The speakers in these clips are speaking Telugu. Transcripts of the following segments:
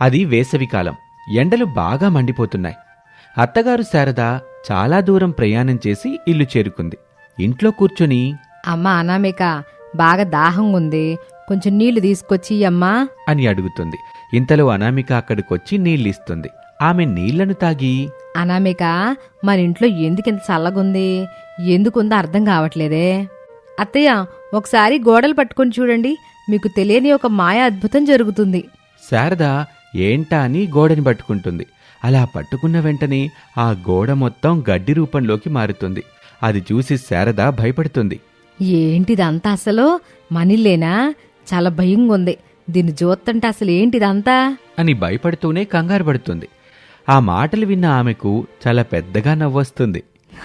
అది వేసవికాలం ఎండలు బాగా మండిపోతున్నాయి. అత్తగారు శారద చాలా దూరం ప్రయాణం చేసి ఇల్లు చేరుకుంది. ఇంట్లో కూర్చొని అమ్మ అనామిక బాగా దాహంగా ఉంది కొంచెం నీళ్ళు తీసుకొచ్చి అమ్మా. అని అడుగుతుంది. ఇంతలో అనామిక అక్కడికొచ్చి నీళ్ళిస్తుంది. ఆమె నీళ్ళను తాగి అనామిక మన ఇంట్లో ఎందుకింత చల్లగుంది? ఎందుకుందో అర్థం కావట్లేదే. అత్తయ్య ఒకసారి గోడలు పట్టుకొని చూడండి. మీకు తెలియని ఒక మాయా అద్భుతం జరుగుతుంది. శారద ఏంటా అని గోడని పట్టుకుంటుంది. అలా పట్టుకున్న వెంటనే ఆ గోడ మొత్తం గడ్డి రూపంలోకి మారుతుంది. అది చూసి శారద భయపడుతుంది. ఏంటిదంతా అసలు? మనిల్లేనా? చాలా భయంగా ఉంది దీన్ని చూస్తుంటే అసలు ఏంటిదంతా? అని భయపడుతూనే కంగారు పడుతుంది. ఆ మాటలు విన్న ఆమెకు చాలా పెద్దగా నవ్వొస్తుంది.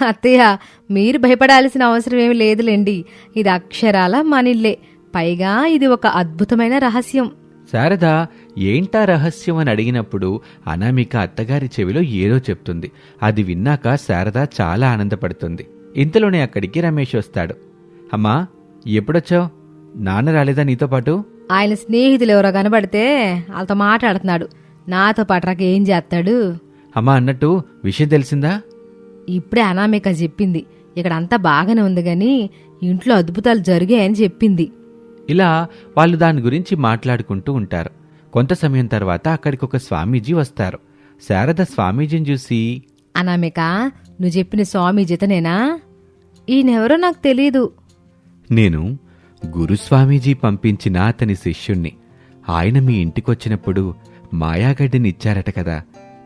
అత్తయ్య మీరు భయపడాల్సిన అవసరం ఏమి లేదులేండి. ఇది అక్షరాల మనిల్లే. పైగా ఇది ఒక అద్భుతమైన రహస్యం. శారద ఏంటా రహస్యం అని అడిగినప్పుడు అనామిక అత్తగారి చెవిలో ఏదో చెప్తుంది. అది విన్నాక శారద చాలా ఆనందపడుతుంది. ఇంతలోనే అక్కడికి రమేష్ వస్తాడు. అమ్మా ఎప్పుడొచ్చావు? నాన్న రాలేదా నీతో పాటు? ఆయన స్నేహితులు ఎవరో కనబడితే వాళ్ళతో మాట్లాడుతున్నాడు. నాతో పాటు ఏం చేస్తాడు? అమ్మా అన్నట్టు విషయం తెలిసిందా? ఇప్పుడే అనామిక చెప్పింది. ఇక్కడ అంతా బాగానే ఉంది గాని ఇంట్లో అద్భుతాలు జరిగాయని చెప్పింది. ఇలా వాళ్ళు దాని గురించి మాట్లాడుకుంటూ ఉంటారు. కొంత సమయం తర్వాత అక్కడికి ఒక స్వామీజీ వస్తారు. శారద స్వామీజీని చూసి అనామిక నువ్వు చెప్పిన స్వామి జితనేనా? ఈయనెవరో నాకు తెలీదు. నేను గురుస్వామీజీ పంపించిన అతని శిష్యుణ్ణి. ఆయన మీ ఇంటికొచ్చినప్పుడు మాయాగడ్డిని ఇచ్చారట కదా.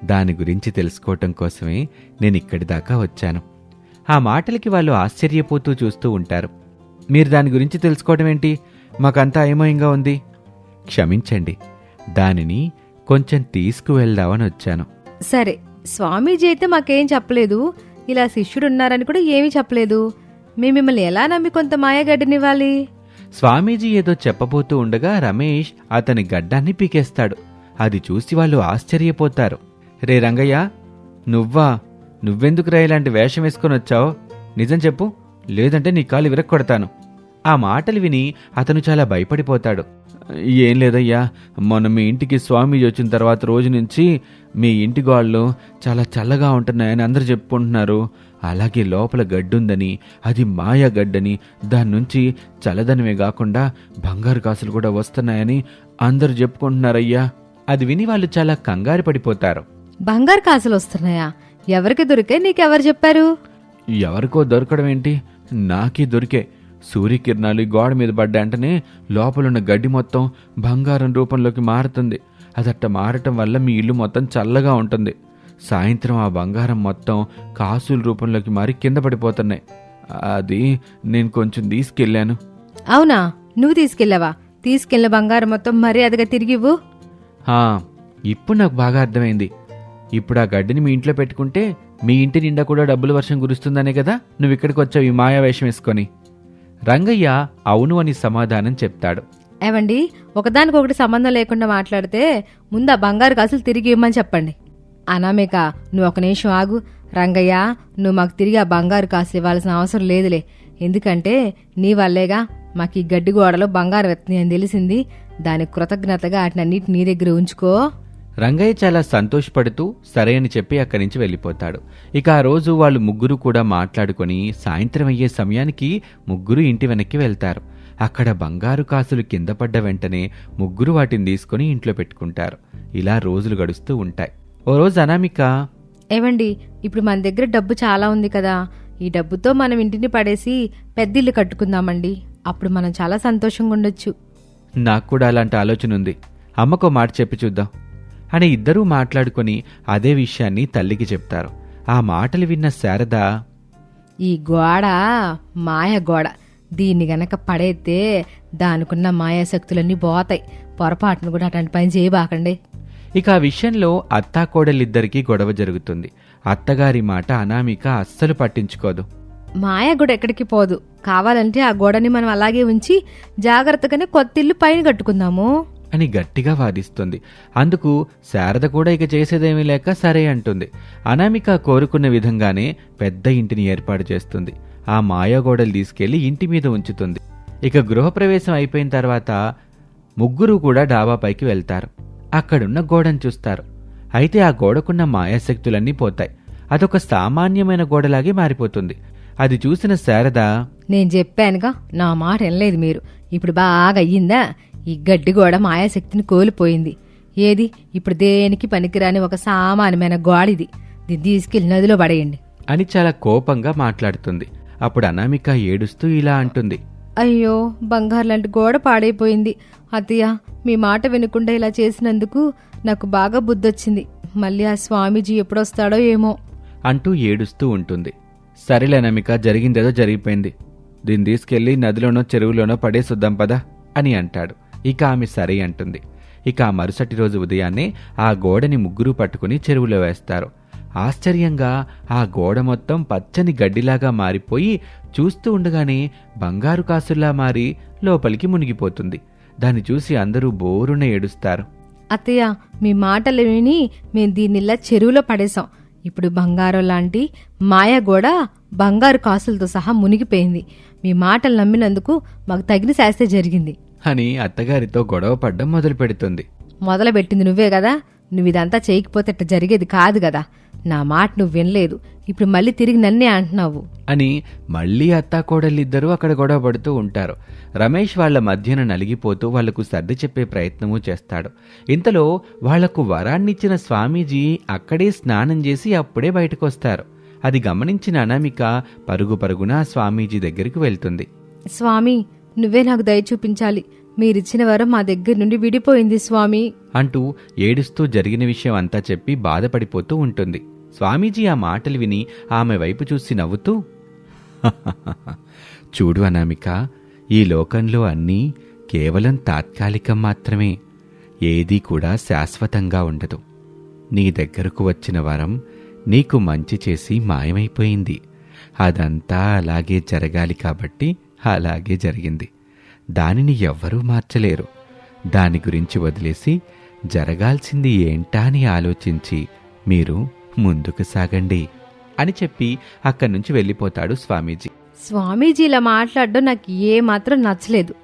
దాని గురించి తెలుసుకోవటం కోసమే నేను ఇక్కడి దాకా వచ్చాను. ఆ మాటలకి వాళ్ళు ఆశ్చర్యపోతూ చూస్తూ ఉంటారు. మీరు దాని గురించి తెలుసుకోవడం ఏంటి మాకంతా అయమయంగా ఉంది. క్షమించండి దానిని కొంచెం తీసుకువెళ్దామని వచ్చాను. సరే స్వామీజీ అయితే మాకేం చెప్పలేదు. ఇలా శిష్యుడున్నారని కూడా ఏమీ చెప్పలేదు. మేము మిమ్మల్ని ఎలా నమ్మి కొంత మాయగడ్డనివ్వాలి? స్వామీజీ ఏదో చెప్పబోతూ ఉండగా రమేష్ అతని గడ్డాన్ని పీకేస్తాడు. అది చూసి వాళ్ళు ఆశ్చర్యపోతారు. రే రంగయ్య నువ్వా? నువ్వెందుకురా ఇలాంటి వేషం వేసుకొని వచ్చావు? నిజం చెప్పు లేదంటే నీ కాలు విరక్కొడతాను. ఆ మాటలు విని అతను చాలా భయపడిపోతాడు. ఏం లేదయ్యా మొన్న మీ ఇంటికి స్వామీజీ వచ్చిన తర్వాత రోజు నుంచి మీ ఇంటి గోళ్ళు చాలా చల్లగా ఉంటున్నాయని అందరూ చెప్పుకుంటున్నారు. అలాగే లోపల గడ్డుందని అది మాయా గడ్డని దాని నుంచి చల్లదనమే కాకుండా బంగారు కాసులు కూడా వస్తున్నాయని అందరూ చెప్పుకుంటున్నారయ్యా. అది విని వాళ్ళు చాలా కంగారు పడిపోతారు. బంగారు కాసులు వస్తున్నాయా? ఎవరికి దొరికే నీకెవరు చెప్పారు? ఎవరికో దొరకడం ఏంటి? నాకే దొరికే సూర్యకిరణాలు ఈ గోడ మీద పడ్డ వెంటనే లోపలున్న గడ్డి మొత్తం బంగారం రూపంలోకి మారుతుంది. అదట్ట మారటం వల్ల మీ ఇల్లు మొత్తం చల్లగా ఉంటుంది. సాయంత్రం ఆ బంగారం మొత్తం కాసుల రూపంలోకి మారి కింద పడిపోతున్నాయి. అది నేను కొంచెం తీసుకెళ్ళాను. అవునా? నువ్వు తీసుకెళ్ళావా? తీసుకెళ్ళిన బంగారం మొత్తం మర్యాదగా తిరిగివ్వు ఇప్పుడు నాకు బాగా అర్థమైంది. ఇప్పుడు ఆ గడ్డిని మీ ఇంట్లో పెట్టుకుంటే మీ ఇంటి నిండా కూడా డబ్బుల వర్షం కురుస్తుందనే కదా? నువ్వు ఇక్కడికి వచ్చావు ఈ మాయా వేషం వేసుకొని. రంగయ్య అవును అని సమాధానం చెప్తాడు. ఏమండి ఒకదానికొకటి సంబంధం లేకుండా మాట్లాడితే ముందు ఆ బంగారు కాసులు తిరిగి ఇవ్వమని చెప్పండి. అనామిక నువ్వు ఒక నిమిషం ఆగు. రంగయ్య నువ్వు మాకు తిరిగి ఆ బంగారు కాసులు ఇవ్వాల్సిన అవసరం లేదులే. ఎందుకంటే నీ వల్లేగా మాకు ఈ గడ్డి గోడలో బంగారు వెత్తుంది అని తెలిసింది. దానికి కృతజ్ఞతగా వాటినన్నిటి నీ దగ్గర ఉంచుకో. రంగయ్య చాలా సంతోషపడుతూ సరే అని చెప్పి అక్కడి నుంచి వెళ్ళిపోతాడు. ఇక ఆ రోజు వాళ్ళు ముగ్గురు కూడా మాట్లాడుకొని సాయంత్రం అయ్యే సమయానికి ముగ్గురు ఇంటి వెనక్కి వెళ్తారు. అక్కడ బంగారు కాసులు కింద పడ్డ వెంటనే ముగ్గురు వాటిని తీసుకొని ఇంట్లో పెట్టుకుంటారు. ఇలా రోజులు గడుస్తూ ఉంటాయి. ఓ రోజు అనామిక ఏవండి ఇప్పుడు మన దగ్గర డబ్బు చాలా ఉంది కదా. ఈ డబ్బుతో మనం ఇంటిని పడేసి పెద్ద ఇల్లు కట్టుకుందామండి. అప్పుడు మనం చాలా సంతోషంగా ఉండొచ్చు నాకు కూడా అలాంటి ఆలోచన ఉంది అమ్మకో మాట చెప్పి చూద్దాం. అని ఇద్దరూ మాట్లాడుకొని అదే విషయాన్ని తల్లికి చెప్తారు. ఆ మాటలు విన్న శారద ఈ గోడ మాయ గోడ. దీన్ని గనక పడేస్తే దానికున్న మాయాశక్తులన్నీ పోతాయి. పొరపాటును కూడా అటువంటి పని చేయబాకండి. ఇక ఆ విషయంలో అత్తాకోడలిద్దరికీ గొడవ జరుగుతుంది. అత్తగారి మాట అనామిక అస్సలు పట్టించుకోదు. మాయ గోడ ఎక్కడికి పోదు. కావాలంటే ఆ గోడని మనం అలాగే ఉంచి జాగ్రత్తగానే కొత్త ఇల్లు పైన కట్టుకుందాము. అని గట్టిగా వాదిస్తుంది. అందుకు శారద కూడా ఇక చేసేదేమీ లేక సరే అంటుంది. అనామిక కోరుకున్న విధంగానే పెద్ద ఇంటిని ఏర్పాటు చేస్తుంది. ఆ మాయాగోడలు తీసుకెళ్ళి ఇంటి మీద ఉంచుతుంది. ఇక గృహప్రవేశం అయిపోయిన తర్వాత ముగ్గురు కూడా డాబాపైకి వెళ్తారు. అక్కడున్న గోడను చూస్తారు. అయితే ఆ గోడకున్న మాయాశక్తులన్నీ పోతాయి. అదొక సామాన్యమైన గోడలాగే మారిపోతుంది. అది చూసిన శారద నేను చెప్పానుగా నా మాట వినలేదు మీరు. ఇప్పుడు బాగా అయ్యిందా? ఈ గడ్డి గోడ మాయాశక్తిని కోల్పోయింది. ఏది? ఇప్పుడు దేనికి పనికిరాని ఒక సామాన్యమైన గోడిది. దీన్ని తీసుకెళ్ళి నదిలో పడేయండి. అని చాలా కోపంగా మాట్లాడుతుంది. అప్పుడు అనామిక ఏడుస్తూ ఇలా అంటుంది. అయ్యో బంగారు లాంటి గోడ పాడైపోయింది. అత్తయ్య మీ మాట వినకుండా ఇలా చేసినందుకు నాకు బాగా బుద్ధొచ్చింది. మళ్ళీ ఆ స్వామీజీ ఎప్పుడొస్తాడో ఏమో. అంటూ ఏడుస్తూ ఉంటుంది. సరేలే అనామిక జరిగిందేదో జరిగిపోయింది. దీన్ని తీసుకెళ్ళి నదిలోనో చెరువులోనో పడేసుద్దాం పదా అని అంటాడు. ఇక ఆమె సరే అంటుంది. ఇక ఆ మరుసటి రోజు ఉదయాన్నే ఆ గోడని ముగ్గురు పట్టుకుని చెరువులో వేస్తారు. ఆశ్చర్యంగా ఆ గోడ మొత్తం పచ్చని గడ్డిలాగా మారిపోయి చూస్తూ ఉండగానే బంగారు కాసుల్లా మారి లోపలికి మునిగిపోతుంది. దాన్ని చూసి అందరూ బోరున ఏడుస్తారు. అత్తయ్య మీ మాటలు విని మేము దీన్నిలా చెరువులో పడేశాం. ఇప్పుడు బంగారం లాంటి మాయ గోడ బంగారు కాసులతో సహా మునిగిపోయింది. మీ మాటలు నమ్మినందుకు మాకు తగిన శాస్త్ర జరిగింది. అని అత్తగారితో గొడవ పడ్డం మొదలు పెడుతుంది మొదలుపెట్టింది నువ్వే కదా? నువ్వు ఇదంతా చేయకపోతే ఇట్ట జరిగేది కాదు కదా? నా మాట నువ్వు వినలేదు. ఇప్పుడు మళ్ళీ తిరిగి నన్నే అంటున్నావు. అని మళ్ళీ అత్తాకోడలిద్దరూ అక్కడ గొడవ పడుతూ ఉంటారు. రమేష్ వాళ్ళ మధ్యన నలిగిపోతూ వాళ్ళకు సర్ది చెప్పే ప్రయత్నము చేస్తాడు. ఇంతలో వాళ్ళకు వరాన్నిచ్చిన స్వామీజీ అక్కడే స్నానం చేసి అప్పుడే బయటకు వస్తారు అది గమనించిన అనామిక పరుగు పరుగున స్వామీజీ దగ్గరికి వెళ్తుంది. స్వామి నువ్వే నాకు దయ చూపించాలి. మీరిచ్చిన వరం మా దగ్గర నుండి విడిపోయింది స్వామి. అంటూ ఏడుస్తూ జరిగిన విషయం అంతా చెప్పి బాధపడిపోతూ ఉంటుంది. స్వామీజీ ఆ మాటలు విని ఆమె వైపు చూసి నవ్వుతూ చూడు అనామిక ఈ లోకంలో అన్నీ కేవలం తాత్కాలికం మాత్రమే. ఏదీ కూడా శాశ్వతంగా ఉండదు. నీ దగ్గరకు వచ్చిన వరం నీకు మంచి చేసి మాయమైపోయింది. అదంతా అలాగే జరగాలి కాబట్టి అలాగే జరిగింది. దానిని ఎవ్వరూ మార్చలేరు. దాని గురించి వదిలేసి జరగాల్సింది ఏంటా అని ఆలోచించి మీరు ముందుకు సాగండి అని చెప్పి అక్కడి నుంచి వెళ్ళిపోతాడు స్వామీజీ. స్వామీజీ ఇలా మాట్లాడడం నాకు ఏమాత్రం నచ్చలేదు.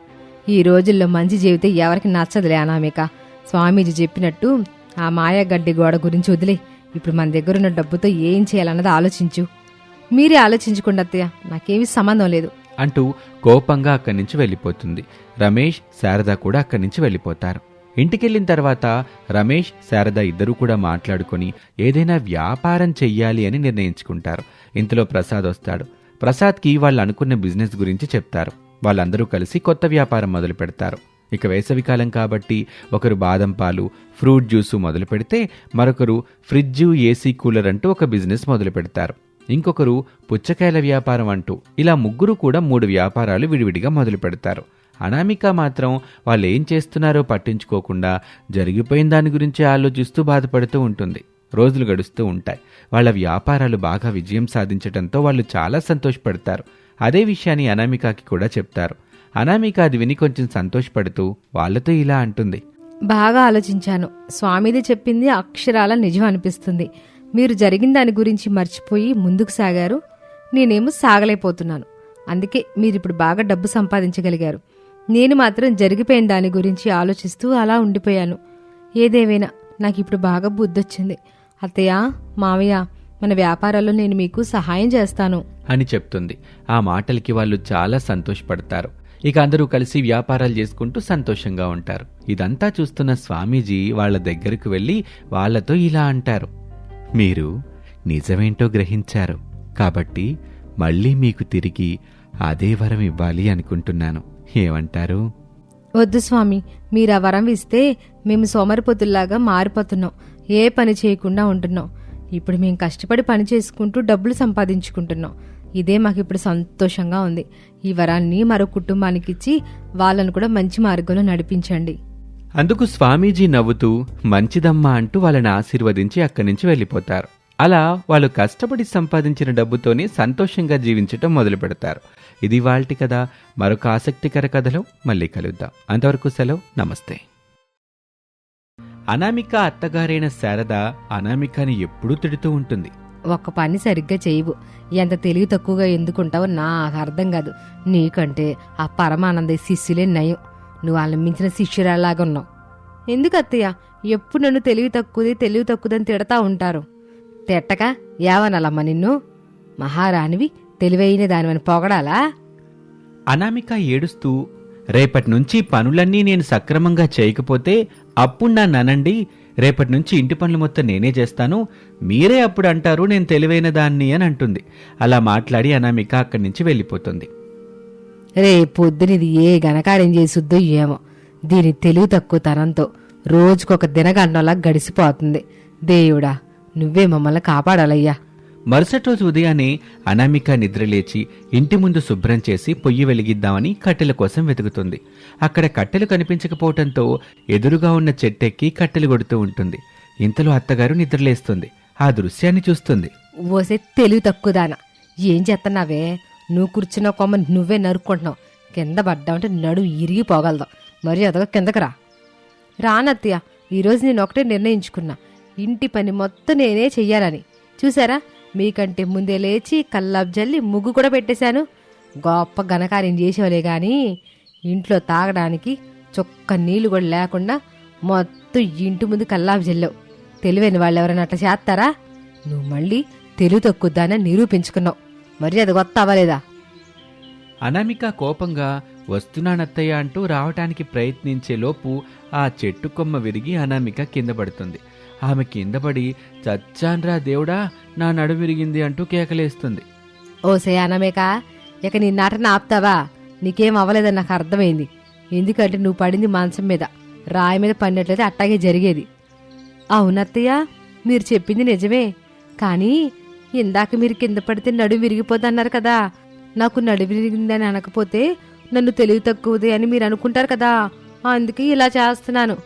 ఈ రోజుల్లో మంచి జీవితం ఎవరికి నచ్చదులే అనామిక. స్వామీజీ చెప్పినట్టు ఆ మాయాగడ్డి గోడ గురించి వదిలే. ఇప్పుడు మన దగ్గర ఉన్న డబ్బుతో ఏం చేయాలన్నది ఆలోచించు. మీరే ఆలోచించుకోండి అత్తయ్య నాకేమీ సంబంధం లేదు. అంటూ కోపంగా అక్కడి నుంచి వెళ్ళిపోతుంది. రమేష్ శారద కూడా అక్కడి నుంచి వెళ్ళిపోతారు. ఇంటికెళ్ళిన తర్వాత రమేష్ శారద ఇద్దరూ కూడా మాట్లాడుకొని ఏదైనా వ్యాపారం చెయ్యాలి అని నిర్ణయించుకుంటారు. ఇంతలో ప్రసాద్ వస్తాడు. ప్రసాద్కి వాళ్ళు అనుకున్న బిజినెస్ గురించి చెప్తారు. వాళ్ళందరూ కలిసి కొత్త వ్యాపారం మొదలు పెడతారు. ఇక వేసవికాలం కాబట్టి ఒకరు బాదం పాలు ఫ్రూట్ జ్యూసు మొదలు పెడితే మరొకరు ఫ్రిడ్జు ఏసీ కూలర్ అంటూ ఒక బిజినెస్ మొదలు పెడతారు. ఇంకొకరు పుచ్చకాయల వ్యాపారం అంటూ. ఇలా ముగ్గురు కూడా మూడు వ్యాపారాలు విడివిడిగా మొదలు పెడతారు. అనామిక మాత్రం వాళ్ళు ఏం చేస్తున్నారో పట్టించుకోకుండా జరిగిపోయిన దాని గురించి ఆలోచిస్తూ బాధపడుతూ ఉంటుంది. రోజులు గడుస్తూ ఉంటాయి. వాళ్ళ వ్యాపారాలు బాగా విజయం సాధించడంతో వాళ్ళు చాలా సంతోషపడతారు. అదే విషయాన్ని అనామికకి కూడా చెప్తారు. అనామిక అది విని కొంచెం సంతోషపడుతూ వాళ్ళతో ఇలా అంటుంది. బాగా ఆలోచించాను. స్వామిది చెప్పింది అక్షరాల నిజం అనిపిస్తుంది. మీరు జరిగిన దాని గురించి మర్చిపోయి ముందుకు సాగారు. నేనేమో సాగలేకపోతున్నాను. అందుకే మీరు ఇప్పుడు బాగా డబ్బు సంపాదించగలిగారు. నేను మాత్రం జరిగిపోయిన దాని గురించి ఆలోచిస్తూ అలా ఉండిపోయాను. ఏదేవైనా నాకు ఇప్పుడు బాగా బుద్ధొచ్చింది. అత్తయ్య మావయ్య మన వ్యాపారాల్లో నేను మీకు సహాయం చేస్తాను. అని చెప్తుంది. ఆ మాటలకి వాళ్ళు చాలా సంతోషపడతారు. ఇక అందరూ కలిసి వ్యాపారాలు చేసుకుంటూ సంతోషంగా ఉంటారు. ఇదంతా చూస్తున్న స్వామీజీ వాళ్ళ దగ్గరకు వెళ్ళి వాళ్ళతో ఇలా అంటారు. మీరు నిజమేంటో గ్రహించారు. కాబట్టి మళ్ళీ మీకు తిరిగి అదే వరం ఇవ్వాలి అనుకుంటున్నాను. ఏమంటారు? వద్దు స్వామి మీరు ఆ వరం ఇస్తే మేము సోమరిపోతుల్లాగా మారిపోతున్నాం. ఏ పని చేయకుండా ఉంటున్నాం. ఇప్పుడు మేము కష్టపడి పని చేసుకుంటూ డబ్బులు సంపాదించుకుంటున్నాం. ఇదే మాకు ఇప్పుడు సంతోషంగా ఉంది. ఈ వరాన్ని మరో కుటుంబానికి ఇచ్చి వాళ్ళను కూడా మంచి మార్గంలో నడిపించండి. అందుకు స్వామీజీ నవ్వుతూ మంచిదమ్మా అంటూ వాళ్ళని ఆశీర్వదించి అక్కడి నుంచి వెళ్ళిపోతారు. అలా వాళ్ళు కష్టపడి సంపాదించిన డబ్బుతోనే సంతోషంగా జీవించటం మొదలు పెడతారు. ఇది వాళ్ళటి కథ. మరొక ఆసక్తికర కథలో మళ్ళీ కలుద్దాం. అంతవరకు సెలవు. నమస్తే. అనామిక అత్తగారైన శారద అనామికని ఎప్పుడూ తిడుతూ ఉంటుంది. ఒక్క పని సరిగ్గా చేయవు. ఎంత తెలివి తక్కువగా ఎందుకుంటావో నాకు అర్థం కాదు. నీకంటే ఆ పరమానంద శిష్యులే నయం. నువ్వు వాళ్ళని మించిన శిష్యురాలాగా ఉన్నావు ఎందుకు అత్తయ్య? ఎప్పుడు నన్ను తెలివి తక్కువది తెలివి తక్కువదని తిడతా ఉంటారు. తిట్టక ఏవనాలమ్మ నిన్ను? మహారాణివి తెలివైన దానివని పొగడాలా? అనామిక ఏడుస్తూ రేపటి నుంచి పనులన్నీ నేను సక్రమంగా చేయకపోతే అప్పుడు నన్నండి రేపటి నుంచి ఇంటి పనులు మొత్తం నేనే చేస్తాను మీరే అప్పుడు అంటారు నేను తెలివైన దాన్ని అని అంటుంది. అలా మాట్లాడి అనామిక అక్కడి నుంచి వెళ్ళిపోతుంది. రే పొద్దునిది ఏ గనకార్యం చేసుద్దో ఏమో. దీని తెలివి తక్కువ తనంతో రోజుకొక దినగంటలా గడిసిపోతుంది. దేవుడా నువ్వే మమ్మల్ని కాపాడాలయ్యా. మరుసటి రోజు ఉదయాన్నే అనామిక నిద్రలేచి ఇంటి ముందు శుభ్రం చేసి పొయ్యి వెలిగిద్దామని కట్టెల కోసం వెతుకుతుంది. అక్కడ కట్టెలు కనిపించకపోవటంతో ఎదురుగా ఉన్న చెట్టెక్కి కట్టెలు కొడుతూ ఉంటుంది. ఇంతలో అత్తగారు నిద్రలేస్తుంది ఆ దృశ్యాన్ని చూస్తుంది. ఓసే తెలివి తక్కువదానా ఏం చేస్తున్నావే నువ్వు కూర్చున్న కొమ్మ నువ్వే నరుక్కుంటున్నావు. కింద పడ్డావంటే నడు ఇరిగిపోగలదు మరి అదొక కిందకు రా. రానత్తయ్య ఈరోజు నేను ఒకటే నిర్ణయించుకున్నా. ఇంటి పని మొత్తం నేనే చెయ్యాలని. చూసారా? మీకంటే ముందే లేచి కల్లాపు జల్లి ముగ్గు కూడా పెట్టేశాను. గొప్ప ఘనకార్యం చేసేవాలే కానీ ఇంట్లో తాగడానికి చొక్క నీళ్ళు కూడా లేకుండా మొత్తం ఇంటి ముందు కల్లాపు జల్లావు. తెలివైన వాళ్ళు ఎవరైనా అట్లా చేస్తారా? నువ్వు మళ్ళీ తెలివి తక్కువ నిరూపించుకున్నావు. మరి అది కొత్త అవ్వలేదా అనామిక కోపంగా వస్తున్నానత్తయ్య అంటూ రావటానికి ప్రయత్నించే లోపు ఆ చెట్టు కొమ్మ విరిగి అనామిక కింద పడుతుంది. ఆమె కింద పడి చచ్చాన్రా దేవుడా నా నడు విరిగింది అంటూ కేకలేస్తుంది. ఓసే అనమేక ఇక నీ నటన ఆపుతావా? నీకేం అవ్వలేదని నాకు అర్థమైంది. ఎందుకంటే నువ్వు పడింది మంచం మీద. రాయి మీద పడినట్లయితే అట్టాగే జరిగేది. అవునత్తయ్య మీరు చెప్పింది నిజమే. కానీ ఇందాక మీరు కింద పడితే నడుము విరిగిపోతన్నారు కదా. నాకు నడుము విరిగిందని అనకపోతే నన్ను తెలివి తక్కువది అని మీరు అనుకుంటారు కదా. అందుకే ఇలా చేస్తున్నాను.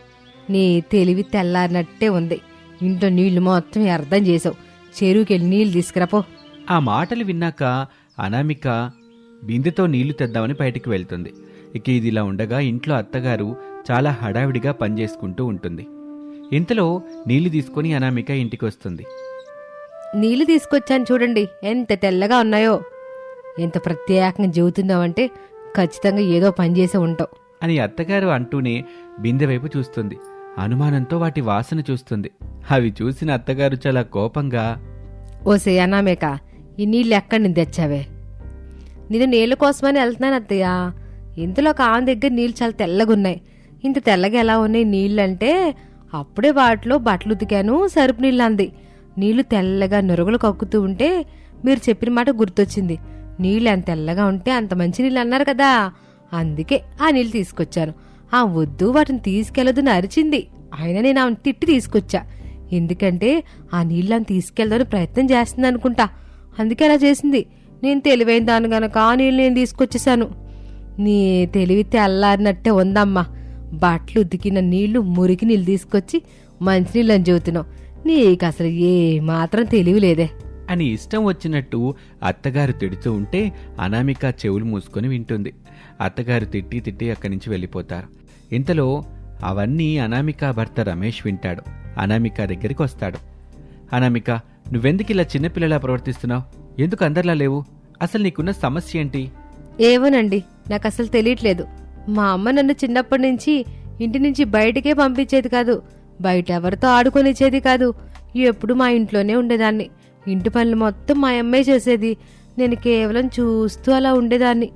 నీ తెలివి తెల్లారినట్టే ఉంది. ఇంట్లో నీళ్ళు మొత్తం అర్థం చేసావు చెరువుకెళ్ళి నీళ్ళు తీసుకురాపో. ఆ మాటలు విన్నాక అనామిక బిందెతో నీళ్ళు తెద్దామని బయటికి వెళ్తుంది. ఇక ఇది ఇలా ఉండగా ఇంట్లో అత్తగారు చాలా హడావిడిగా పనిచేసుకుంటూ ఉంటుంది. ఇంతలో నీళ్ళు తీసుకొని అనామిక ఇంటికి వస్తుంది. నీళ్ళు తీసుకొచ్చాను చూడండి. ఎంత తెల్లగా ఉన్నాయో. ఎంత ప్రత్యేకంగా చెబుతున్నావంటే ఖచ్చితంగా ఏదో పని చేసే ఉంటావు. అని అత్తగారు అంటూనే బిందె వైపు చూస్తుంది. అనుమానంతో వాటి వాసన చూస్తుంది. అవి చూసిన అత్తగారు చాలా కోపంగా ఓసే అనామేక ఈ నీళ్ళు ఎక్కడి నుంచి తెచ్చావే? నేను నీళ్ళ కోసమని వెళ్తున్నాను అత్తయ్య. ఇంతలో ఒక ఆమె దగ్గర నీళ్ళు చాలా తెల్లగా ఉన్నాయి. ఇంత తెల్లగా ఎలా ఉన్నాయి నీళ్ళు అంటే అప్పుడే వాటిలో బట్టలు ఉతికాను సరుపు నీళ్ళు అంది. నీళ్ళు తెల్లగా నురుగులు కక్కుతూ ఉంటే మీరు చెప్పిన మాట గుర్తొచ్చింది. నీళ్ళు ఎంత తెల్లగా ఉంటే అంత మంచి నీళ్ళు అన్నారు కదా. అందుకే ఆ నీళ్ళు తీసుకొచ్చాను. ఆ వద్దు వాటిని తీసుకెళ్ళదని అరిచింది. అయినా నేను ఆమెను తిట్టి తీసుకొచ్చా. ఎందుకంటే ఆ నీళ్ళని తీసుకెళ్దామని ప్రయత్నం చేస్తుంది అనుకుంటా. అందుకే అలా చేసింది. నేను తెలివైన దాన్ని గనక ఆ నీళ్ళు నేను తీసుకొచ్చేసాను నీ తెలివి తెల్లారినట్టే ఉందమ్మా. బట్టలు ఉతికిన నీళ్ళు మురికి నీళ్ళు తీసుకొచ్చి మంచినీళ్ళు అని చెబుతున్నావు. నీకు అసలు ఏ మాత్రం తెలివి లేదే అని ఇష్టం వచ్చినట్టు అత్తగారు తిడుతూ ఉంటే అనామిక చెవులు మూసుకొని వింటుంది. అత్తగారు తిట్టి తిట్టి అక్కడి నుంచి వెళ్ళిపోతారు. ఇంతలో అవన్నీ అనామిక భర్త రమేష్ వింటాడు. అనామిక దగ్గరికి వస్తాడు. అనామిక నువ్వెందుకు ఇలా చిన్నపిల్లలా ప్రవర్తిస్తున్నావు? ఎందుకు అందరిలా లేవు? అసలు నీకున్న సమస్య ఏంటి? ఏమోనండి నాకు అసలు తెలియట్లేదు. మా అమ్మ నన్ను చిన్నప్పటి నుంచి ఇంటి నుంచి బయటికే పంపించేది కాదు. బయట ఎవరితో ఆడుకొనిచ్చేది కాదు. ఎప్పుడు మా ఇంట్లోనే ఉండేదాన్ని. ఇంటి పనులు మొత్తం మా అమ్మే చేసేది. నేను కేవలం చూస్తూ అలా ఉండేదాన్ని.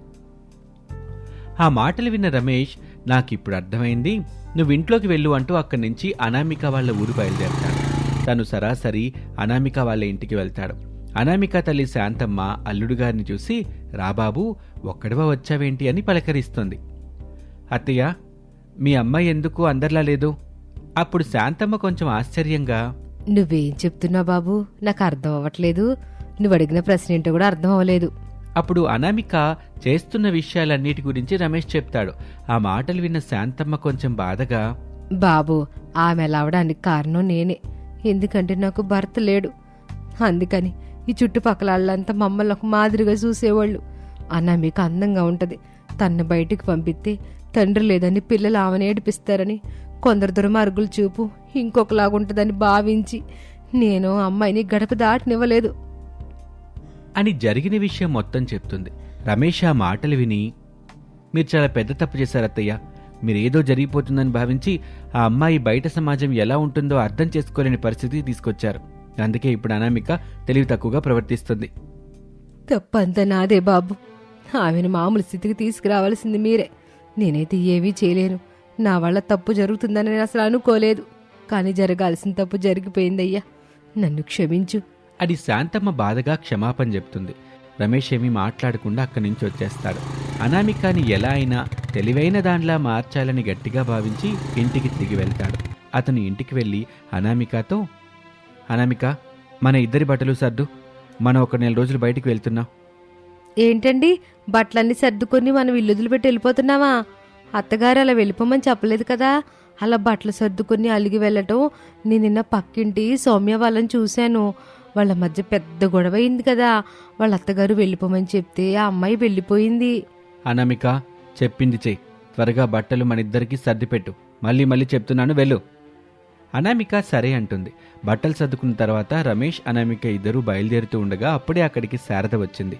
ఆ మాటలు విన్న రమేష్ నాకిప్పుడు అర్థమైంది. నువ్వు ఇంట్లోకి వెళ్ళు అంటూ అక్కడి నుంచి అనామిక వాళ్ళ ఊరు బయలుదేరుతాడు. తను సరాసరి అనామిక వాళ్ళ ఇంటికి వెళ్తాడు. అనామిక తల్లి శాంతమ్మ అల్లుడు గారిని చూసి రాబాబు ఒక్కడవా వచ్చావేంటి? అని పలకరిస్తుంది. అత్తయ్య మీ అమ్మాయి ఎందుకు అందరిలా లేదు? అప్పుడు శాంతమ్మ కొంచెం ఆశ్చర్యంగా నువ్వేం చెప్తున్నావు బాబు? నాకు అర్థం అవ్వట్లేదు. నువ్వు అడిగిన ప్రశ్న ఏంటో కూడా అర్థం అవ్వలేదు. అప్పుడు అనామిక చేస్తున్న విషయాలన్నిటి గురించి రమేష్ చెప్తాడు. ఆ మాటలు విన్న శాంతమ్మ కొంచెం బాధగా బాబు ఆమె అవడానికి కారణం నేనే. ఎందుకంటే నాకు భర్త లేడు. అందుకని ఈ చుట్టుపక్కల వాళ్ళంతా మమ్మల్ని ఒక మాదిరిగా చూసేవాళ్ళు. అన్న మీకు అందంగా ఉంటది. తన్ను బయటికి పంపిస్తే తండ్రి లేదని పిల్లలు ఆమెను ఏడిపిస్తారని కొందరు దుర్మార్గులు చూపు. ఇంకొకలాగుంటదని భావించి నేను అమ్మాయిని గడప దాటనివ్వలేదు. అని జరిగిన విషయం మొత్తం చెప్తుంది. రమేష్ ఆ మాటలు విని మీరు చాలా పెద్ద తప్పు చేశారు అత్తయ్య. మీరేదో జరిగిపోతుందని భావించి ఆ అమ్మాయి బయట సమాజం ఎలా ఉంటుందో అర్థం చేసుకోలేని పరిస్థితికి తీసుకొచ్చారు. అందుకే ఇప్పుడు అనామిక తెలివి తక్కువగా ప్రవర్తిస్తుంది. తప్పంతా నాదే బాబు. ఆమెను మామూలు స్థితికి తీసుకురావాల్సింది మీరే. నేనైతే ఏమీ చేయలేను. నా వల్ల తప్పు జరుగుతుందని నేను అసలు అనుకోలేదు. కానీ జరగాల్సిన తప్పు జరిగిపోయిందయ్యా. నన్ను క్షమించు. అది శాంతమ్మ బాధగా క్షమాపణ చెప్తుంది. రమేష్ ఏమీ మాట్లాడకుండా అక్కడి నుంచి వచ్చేస్తాడు. అనామికాని ఎలా అయినా తెలివైన దానిలా మార్చాలని గట్టిగా భావించి ఇంటికి తిరిగి వెళ్తాడు. అతను ఇంటికి వెళ్ళి అనామికతో అనామిక మన ఇద్దరి బట్టలు సర్దు. మనం ఒక నెల రోజులు బయటికి వెళ్తున్నాం. ఏంటండి? బట్టలన్నీ సర్దుకొని మనం ఇల్లు వదిలిపెట్టి వెళ్ళిపోతున్నావా అత్తగారు అలా వెళ్ళిపోమని చెప్పలేదు కదా. అలా బట్టలు సర్దుకొని అలిగి వెళ్ళటం నేను నిన్న పక్కింటి సౌమ్య వాళ్ళని చూశాను. వాళ్ళ మధ్య పెద్ద గొడవ అయింది కదా. వాళ్ళ అత్తగారు వెళ్ళిపోమని చెప్తే ఆ అమ్మాయి వెళ్ళిపోయింది. అనామిక చెప్పింది చెయ్యి. త్వరగా బట్టలు మన ఇద్దరికి సర్దిపెట్టు మళ్ళీ మళ్ళీ చెప్తున్నాను వెళ్ళు. అనామిక సరే అంటుంది. బట్టలు సర్దుకున్న తర్వాత రమేష్ అనామిక ఇద్దరూ బయలుదేరుతూ ఉండగా అప్పుడే అక్కడికి శారద వచ్చింది.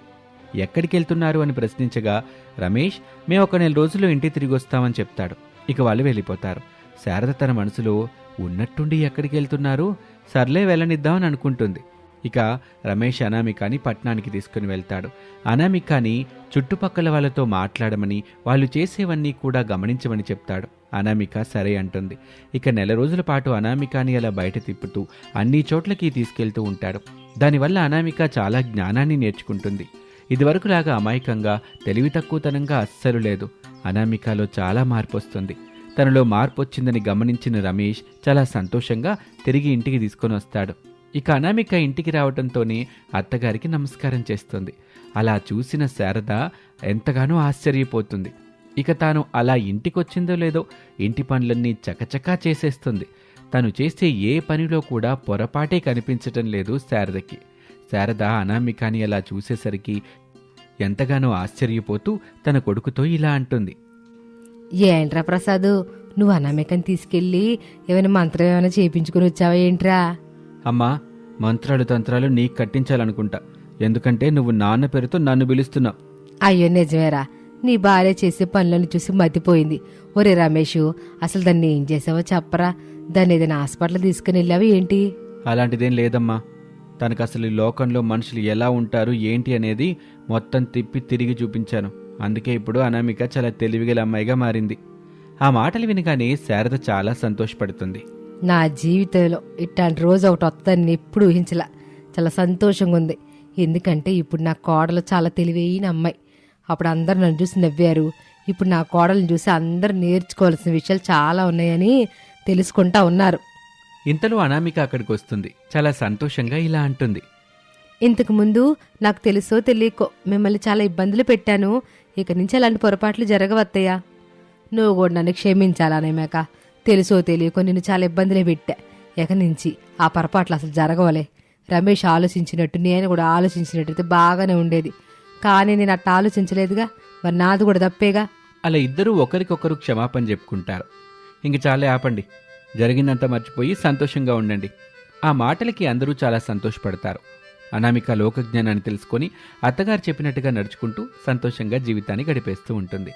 ఎక్కడికి వెళ్తున్నారు అని ప్రశ్నించగా రమేష్ మేము ఒక నెల రోజుల్లో ఇంటికి తిరిగి వస్తామని చెప్తాడు. ఇక వాళ్ళు వెళ్ళిపోతారు. శారద తన మనసులో ఉన్నట్టుండి ఎక్కడికి వెళ్తున్నారు సర్లే వెళ్ళనిద్దామని అనుకుంటుంది. ఇక రమేష్ అనామికాని పట్నానికి తీసుకుని వెళ్తాడు. అనామికాని చుట్టుపక్కల వాళ్ళతో మాట్లాడమని వాళ్ళు చేసేవన్నీ కూడా గమనించమని చెప్తాడు. అనామిక సరే అంటుంది. ఇక నెల రోజుల పాటు అనామికాని అలా బయట తిప్పుతూ అన్ని చోట్లకి తీసుకెళ్తూ ఉంటాడు. దానివల్ల అనామిక చాలా జ్ఞానాన్ని నేర్చుకుంటుంది. ఇదివరకులాగా అమాయకంగా తెలివి తక్కువతనంగా అస్సలు లేదు. అనామికలో చాలా మార్పు వస్తుంది తనలో మార్పు వచ్చిందని గమనించిన రమేష్ చాలా సంతోషంగా తిరిగి ఇంటికి తీసుకొని వస్తాడు. ఇక అనామిక ఇంటికి రావడంతోనే అత్తగారికి నమస్కారం చేస్తుంది. అలా చూసిన శారద ఎంతగానో ఆశ్చర్యపోతుంది. ఇక తాను అలా ఇంటికొచ్చిందో లేదో ఇంటి పనులన్నీ చకచకా చేసేస్తుంది. తను చేసే ఏ పనిలో కూడా పొరపాటే కనిపించటం లేదు శారదకి. శారద అనామికాని అలా చూసేసరికి ఎంతగానో ఆశ్చర్యపోతూ తన కొడుకుతో ఇలా అంటుంది. ఏంట్రా ప్రసాదు నువ్వు అనామికని తీసుకెళ్ళి ఏమైనా మంత్రం ఏమైనా చేయించుకుని వచ్చావా ఏంట్రా? అమ్మా మంత్రాలు తంత్రాలు నీకు కట్టించాలనుకుంటా. ఎందుకంటే నువ్వు నాన్న పేరుతో నన్ను పిలుస్తున్నావు. అయ్యో నిజమేరా. నీ భార్య చేసే పనులను చూసి మతిపోయింది. ఒరే రమేష్ అసలు దాన్ని ఏం చేసావో చెప్పరా. దాన్ని ఏదైనా హాస్పిటల్ తీసుకుని వెళ్ళావా ఏంటి? అలాంటిదేం లేదమ్మా. తనకు అసలు ఈ లోకంలో మనుషులు ఎలా ఉంటారు ఏంటి అనేది మొత్తం తిప్పి తిరిగి చూపించాను. అందుకే ఇప్పుడు అనామిక చాలా తెలివిగల అమ్మాయిగా మారింది. ఆ మాటలు వినగానే శారద చాలా సంతోషపడుతుంది. నా జీవితంలో ఇట్లాంటి రోజు ఒకటి వస్తుందని ఎప్పుడు ఊహించలా. చాలా సంతోషంగా ఉంది. ఎందుకంటే ఇప్పుడు నా కోడలు చాలా తెలివైన అమ్మాయి. అప్పుడు అందరు నన్ను చూసి నవ్వారు. ఇప్పుడు నా కోడలను చూసి అందరు నేర్చుకోవాల్సిన విషయాలు చాలా ఉన్నాయని తెలుసుకుంటా ఉన్నారు. ఇంతలో అనామిక అక్కడికి వస్తుంది. చాలా సంతోషంగా ఇలా అంటుంది. ఇంతకు ముందు నాకు తెలుసో తెలియకో మిమ్మల్ని చాలా ఇబ్బందులు పెట్టాను. ఇక నుంచి అలాంటి పొరపాట్లు జరగవత్తయ్యా. నువ్వు కూడా నన్ను క్షమించాలనేమాక తెలుసో తెలియకో నిన్ను చాలా ఇబ్బందులే పెట్టా. ఇక నుంచి ఆ పొరపాట్లు అసలు జరగవలే. రమేష్ ఆలోచించినట్టు నేను కూడా ఆలోచించినట్టయితే బాగానే ఉండేది. కానీ నేను అట్ట ఆలోచించలేదుగా. మరి నాది కూడా తప్పేగా? అలా ఇద్దరూ ఒకరికొకరు క్షమాపణ చెప్పుకుంటారు. ఇంక చాలే ఆపండి. జరిగిందంతా మర్చిపోయి సంతోషంగా ఉండండి. ఆ మాటలకి అందరూ చాలా సంతోషపడతారు. అనామిక లోకజ్ఞానాన్ని తెలుసుకొని అత్తగారు చెప్పినట్టుగా నడుచుకుంటూ సంతోషంగా జీవితాన్ని గడిపేస్తూ ఉంటుంది.